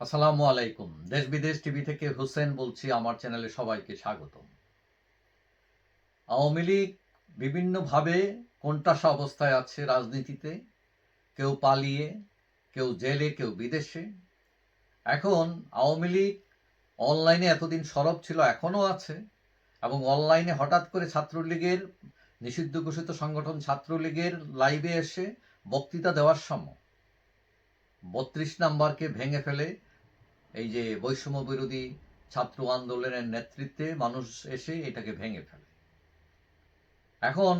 আসসালামু আলাইকুম। দেশ বিদেশ টিভি থেকে হোসেন বলছি, আমার চ্যানেলে সবাইকে স্বাগত আওয়ামী লীগ বিভিন্নভাবে কোনটাসা অবস্থায় আছে রাজনীতিতে। কেউ পালিয়ে, কেউ জেলে, কেউ বিদেশে। এখন আওয়ামী লীগ অনলাইনে এতদিন সরব ছিল, এখনও আছে। এবং অনলাইনে হঠাৎ করে ছাত্রলীগের, নিষিদ্ধ ঘোষিত সংগঠন ছাত্রলীগের লাইভে এসে বক্তৃতা দেওয়ার সময় বত্রিশ নাম্বারকে ভেঙে ফেলে এই যে বৈষম্য বিরোধী ছাত্র আন্দোলনের নেতৃত্বে মানুষ এসে এটাকে ভেঙে ফেলে। এখন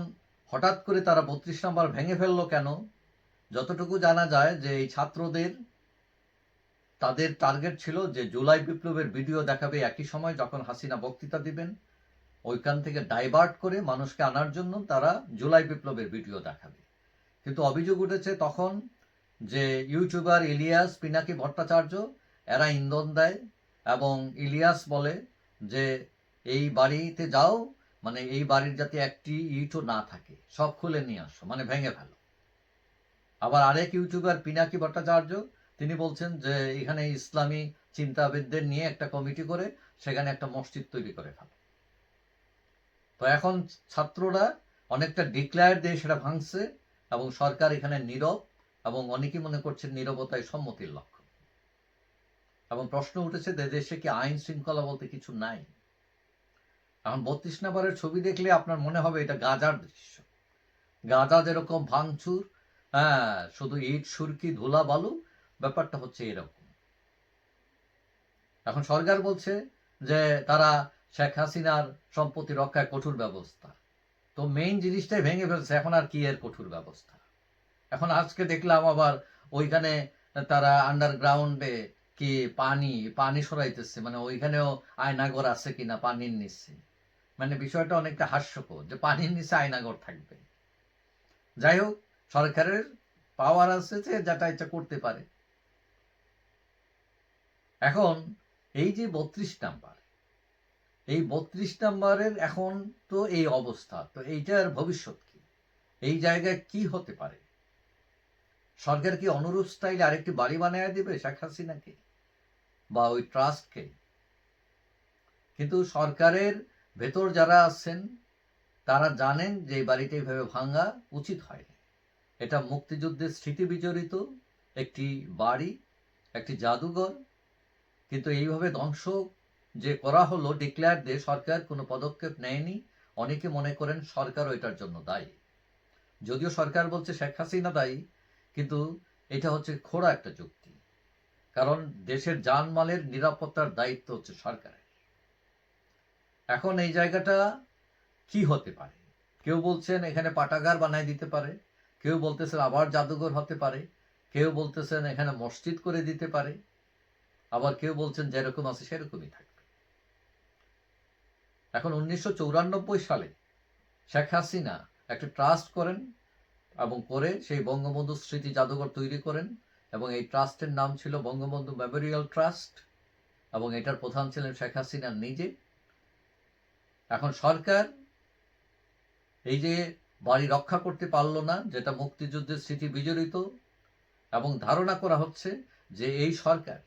হঠাৎ করে তারা বত্রিশ নাম্বার ভেঙে ফেলল কেন? যতটুকু জানা যায় যে এই ছাত্রদের তাদের টার্গেট ছিল যে জুলাই বিপ্লবের ভিডিও দেখাবে একই সময় যখন হাসিনা বক্তৃতা দিবেন, ওইখান থেকে ডাইভার্ট করে মানুষকে আনার জন্য তারা জুলাই বিপ্লবের ভিডিও দেখাবে। কিন্তু অভিযোগ উঠেছে তখন যে ইউটিউবার ইলিয়াস পিনাকি ভট্টাচার্য এরা ইন্ধন দেয় এবং ইলিয়াস বলে যে, এই বাড়িতে যাও মানে এই বাড়ির যাতে একটি ইটও না থাকে, সব খুলে নিয়ে আসো মানে ভেঙে ফেলো। আবার আরেক ইউটিউবার পিনাকি ভট্টাচার্য, তিনি বলছেন যে, এখানে ইসলামী চিন্তাবিদদের নিয়ে একটা কমিটি করে, সেখানে একটা মসজিদ তৈরি করে ফেলো। তো এখন ছাত্ররা অনেকটা ডিক্লায়ার দিয়ে সেটা ভাঙছে এবং সরকার এখানে নীরব এবং অনেকেই মনে করছেন নীরবতায় সম্মতির লক্ষণ এবং প্রশ্ন উঠেছে যে দেশে কি আইন শৃঙ্খলা বলতে কিছু নাই? এখন বত্রিশ নাম্বারের ছবি দেখলে আপনার মনে হবে এটা গাজার দৃশ্য। গাজা যেরকম ভাঙচুর হ্যাঁ শুধু ইট, সুরকি, ধুলা, বালু, ব্যাপারটা হচ্ছে এরকম। এখন সরকার বলছে যে তারা শেখ হাসিনার সম্পত্তি রক্ষায় কঠোর ব্যবস্থা। তো মেইন জিনিসটাই ভেঙে ফেলছে, এখন আর কি এর কঠোর ব্যবস্থা? এখন আজকে দেখলাম আবার ওইখানে তারা আন্ডারগ্রাউন্ডে কি পানি পানি সরাইতেছে মানে ওইখানেও আয়নাগর আছে কিনা পানির নিচে। মানে বিষয়টা অনেকটা হাস্যকর যে পানির নিচে আয়নাগর থাকবে। যাই হোক, সরকারের পাওয়ার আছে যে যেটা ইচ্ছা করতে পারে। এখন এই যে বত্রিশ নাম্বার, এই বত্রিশ নাম্বারের এখন তো এই অবস্থা, তো এইটার ভবিষ্যৎ কি? এই জায়গায় কি হতে পারে? সরকার কি অনুরূপ স্টাইলে আরেকটি বাড়ি বানিয়ে দিবে, শেখ হাসিনাকে? বা ওই ট্রাস্টকে কিন্তু সরকারের ভেতর যারা আছেন, তারা জানেন যে এই বাড়িটা এইভাবে ভাঙা উচিত হয়নি। এটা মুক্তিযুদ্ধের স্মৃতি বিজড়িত একটি বাড়ি, একটি জাদুঘর। কিন্তু এইভাবে ধ্বংস যে করা হলো ডিক্লেয়ার দিয়ে সরকার কোনো পদক্ষেপ নেয়নি, অনেকে মনে করেন সরকার ওইটার জন্য দায়ী। যদিও সরকার বলছে শেখ হাসিনা দায়ী, কিন্তু এটা হচ্ছে খোড়া একটা যুক্তি। কারণ দেশের জানমালের নিরাপত্তার দায়িত্ব হচ্ছে সরকারের। এখন এই জায়গাটা কি হতে পারে? কেউ বলছেন এখানে পাটাগার বানায় দিতে পারে, কেউ বলতেছেন আবার জাদুঘর হতে পারে, কেউ বলতেছেন এখানে মসজিদ করে দিতে পারে, আবার কেউ বলছেন যেরকম আছে সেরকমই থাকবে। এখন উনিশশো সালে শেখ হাসিনা একটা ট্রাস্ট করেন এবং করে সেই বঙ্গবন্ধু স্মৃতি জাদুঘর তৈরি করেন। এবং এই ট্রাস্টের নাম ছিল বঙ্গবন্ধু মেমোরিয়াল ট্রাস্ট, এবং এটার প্রধান ছিলেন শেখ হাসিনা নিজে। এখন সরকার এই যে বাড়ি রক্ষা করতে পারল না, যেটা মুক্তিযুদ্ধের স্মৃতি বিজড়িত, এবং ধারণা করা হচ্ছে যে এই সরকার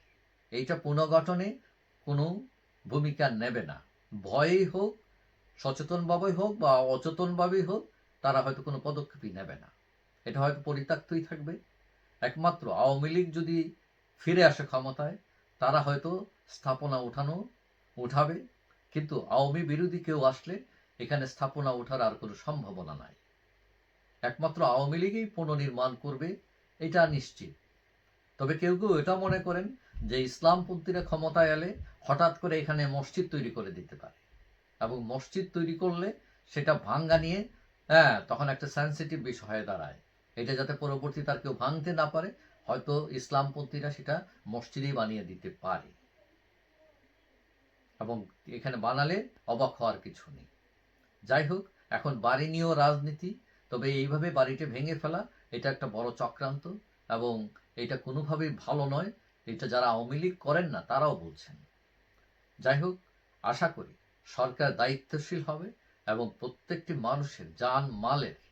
এইটা পুনর্গঠনে কোনো ভূমিকা নেবে না। ভয়েই হোক, সচেতনভাবেই হোক বা অচেতনভাবেই হোক, তারা হয়তো কোনো পদক্ষেপই নেবে না। এটা হয়তো পরিত্যক্তই থাকবে। একমাত্র আওয়ামী লীগ যদি ফিরে আসে ক্ষমতায়, তারা হয়তো স্থাপনা উঠানো উঠাবে। কিন্তু আওয়ামী বিরোধী কেউ আসলে এখানে স্থাপনা ওঠার আর কোনো সম্ভাবনা নাই। একমাত্র আওয়ামী লীগই পুনর্নির্মাণ করবে, এটা নিশ্চিত। তবে কেউ কেউ এটা মনে করেন যে ইসলামপন্থীরা ক্ষমতায় এলে হঠাৎ করে এখানে মসজিদ তৈরি করে দিতে পারে। এবং মসজিদ তৈরি করলে সেটা ভাঙ্গা নিয়ে হ্যাঁ তখন একটা সেন্সিটিভ বিষয় হয়ে দাঁড়ায়। এটা যাতে পরবর্তী তার কেউ ভাঙতে না পারে, হয়তো ইসলামপন্থীরা সেটা মসজিদেই বানিয়ে দিতে পারে। এবং এখানে বানালে অবাক হওয়ার কিছু নেই। যাই হোক, এখন বাড়ি নিয়েও রাজনীতি, তবে এইভাবে বাড়িটি ভেঙে ফেলা, এটা একটা বড় চক্রান্ত, এবং এটা কোনোভাবেই ভালো নয়। এটা যারা আওয়ামী লীগ করেন না, তারাও বলছেন। যাই হোক, আশা করি সরকার দায়িত্বশীল হবে, এবং প্রত্যেকটি মানুষের যান মালের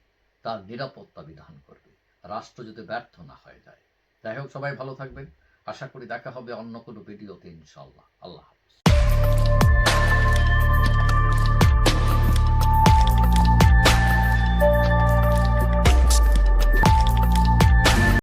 তার নিরাপত্তা বিধান করবে। রাষ্ট্র যদি ব্যর্থ না হয়ে যায়। যাই হোক, সবাই ভালো থাকবেন। আশা করি দেখা হবে অন্য কোনো ভিডিওতে ইনশাল্লাহ আল্লাহ হাফিজ।